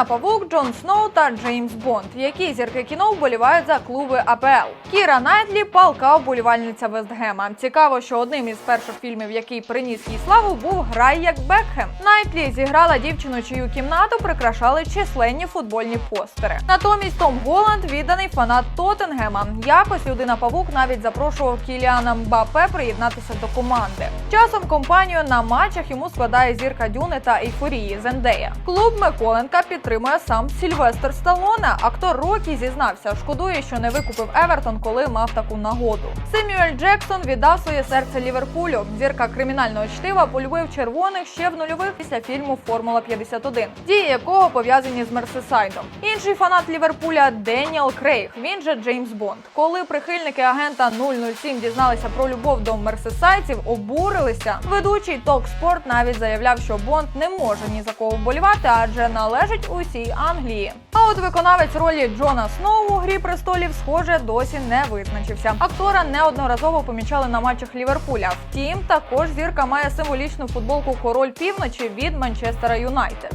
Людина Павук, Джон Сноу та Джеймс Бонд. Які зірки кіно вболівають за клуби АПЛ? Кіра Найтлі палка вболівальниця Вестгема. Цікаво, що одним із перших фільмів, який приніс їй славу, був Грай як Бекхем. Найтлі зіграла дівчину, чию кімнату прикрашали численні футбольні постери. Натомість Том Голланд відданий фанат Тоттенгема. Якось людина Павук навіть запрошував Кіліана Мбапе приєднатися до команди. Часом компанію на матчах йому складає зірка Дюни та ейфорії Зендея. Клуб Миколенка підтримує сам Сільвестр Сталоне. Актор Рокі зізнався, шкодує, що не викупив Евертон, коли мав таку нагоду. Семюель Джексон віддав своє серце Ліверпулю. Зірка кримінального чтива полюбив червоних ще в нульових після фільму Формула 51 дії якого пов'язані з Мерсесайдом. Інший фанат Ліверпуля Деніел Крейг. Він же Джеймс Бонд. Коли прихильники агента 007 дізналися про любов до мерсесайців, обурилися. Ведучий Ток Спорт навіть заявляв, що Бонд не може ні за кого вболівати, адже належить усій Англії. А от виконавець ролі Джона Сноу у грі престолів, схоже, досі не визначився. Актора неодноразово помічали на матчах Ліверпуля. Втім, також зірка має символічну футболку Король півночі від Манчестера Юнайтед.